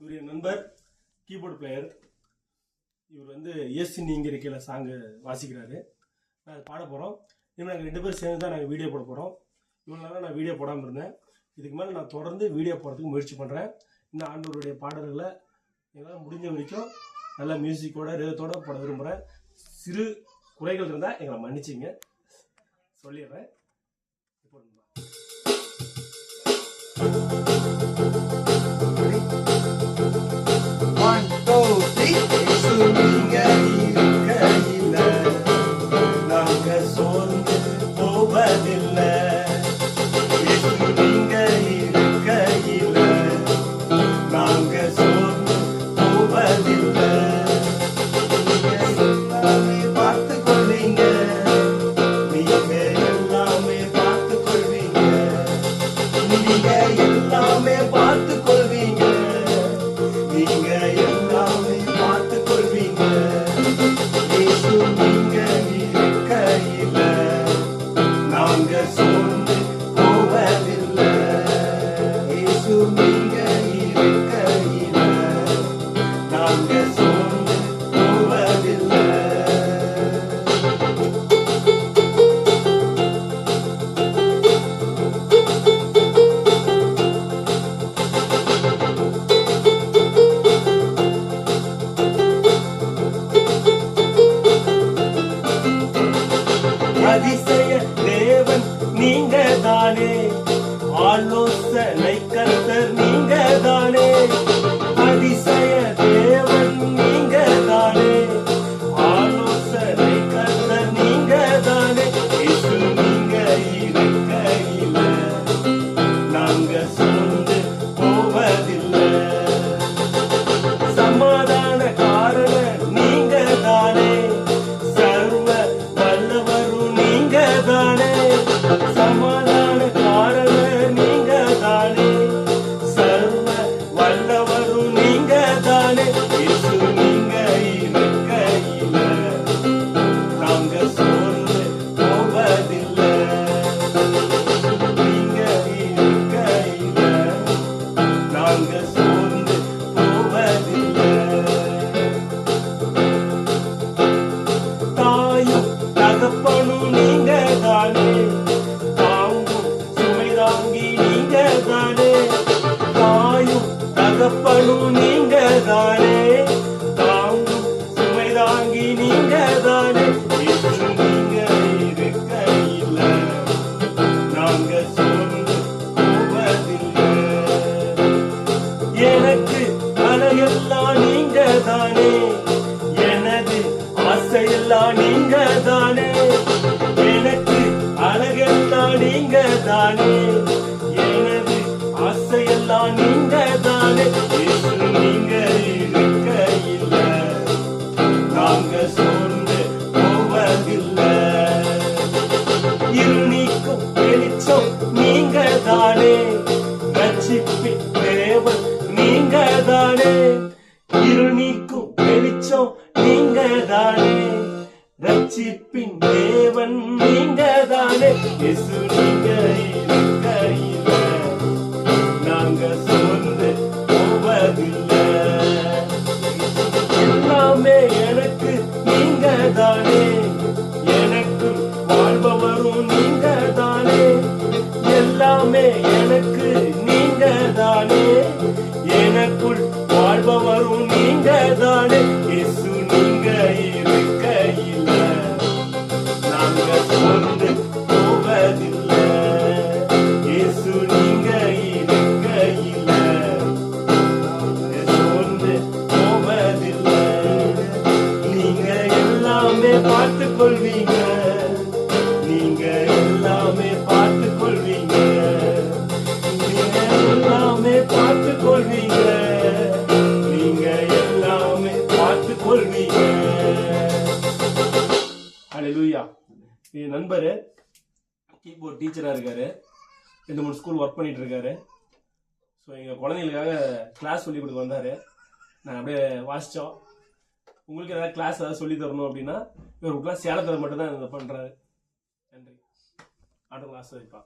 இவர் என் நண்பர் keyboard player இவர் வந்து ஏசி நீங்க இருக்கையில் சாங்கு வாசிக்கிறாரு. நான் பாட போகிறோம் இனிமேல் நாங்கள் ரெண்டு பேரும் சேர்ந்து தான் நாங்கள் வீடியோ போட போகிறோம் இவ்வளோ நாளாக நான் வீடியோ போடாமல் இருந்தேன். இதுக்கு மேலே நான் தொடர்ந்து வீடியோ போடுறதுக்கு முயற்சி பண்ணுறேன் இன்னும் ஆண்டோருடைய பாடல்களை என்னால் முடிஞ்ச வரைக்கும் நல்ல மியூசிக்கோட ரேதத்தோட போட விரும்புகிறேன் சிறு குறைகள் இருந்தால் எங்களை மன்னிச்சிங்க. சொல்லிடுறேன். இப்போ One, போவதில்லை நீங்க இருக்கையில நாங்க சோர்ந்து போவதில்லை. எல்லாமே கொள்வீங்க நீங்க எல்லாமே பார்த்து கொள்வீங்க நீங்க எல்லாமே அதிசய தேவன் நீங்க தானே ஆலோசனை கல் தகப்பனும் நீங்க தானே தாங்கும் சுமை தாங்கி நீங்க தானே தாயும் தகப்பனும் நீங்க தானே தாங்கும் சுமை தாங்கி நீங்க தானே இயேசு நீங்க இருக்கையில நாங்க சோர்ந்து போவதில்லை. எனக்கு அலையெல்லாம் நீங்க தானே எனது ஆசையெல்லாம் நீங்க தானே இயேசு இருள் நீக்கும் வெளிச்சம் நீங்க தானே ரட்சிப்பின் தேவன் நீங்க தானே எனக்குள் வாழ்பவரும் நீங்க தானே இயேசு நீங்க இருக்கையில. நாங்க சோர்ந்து போவதில்லை. இயேசு நீங்க இருக்கையில. சோர்ந்து போவதில்லை. நீங்க எல்லாமே பார்த்து கொள்வீங்க நீங்க எல்லாமே பார்த்து கொள்வீங்க எல்லாமே பார்த்து கொள்வீங்க நண்பர் கீபோர்ட் டீச்சராக இருக்காரு. ரெண்டு மூணு ஸ்கூல் ஒர்க் பண்ணிட்டு இருக்காரு. ஸோ எங்கள் குழந்தைங்களுக்காக கிளாஸ் சொல்லி கொடுக்க வந்தார். நான் அப்படியே வாசித்தோம் உங்களுக்கு ஏதாவது கிளாஸ் ஏதாவது சொல்லி தரணும் அப்படின்னா இவர் கிளாஸ் சேலத்தில் மட்டும்தான் இதை பண்ணுறாரு நன்றி. அடுத்த கிளாஸ் வைப்பா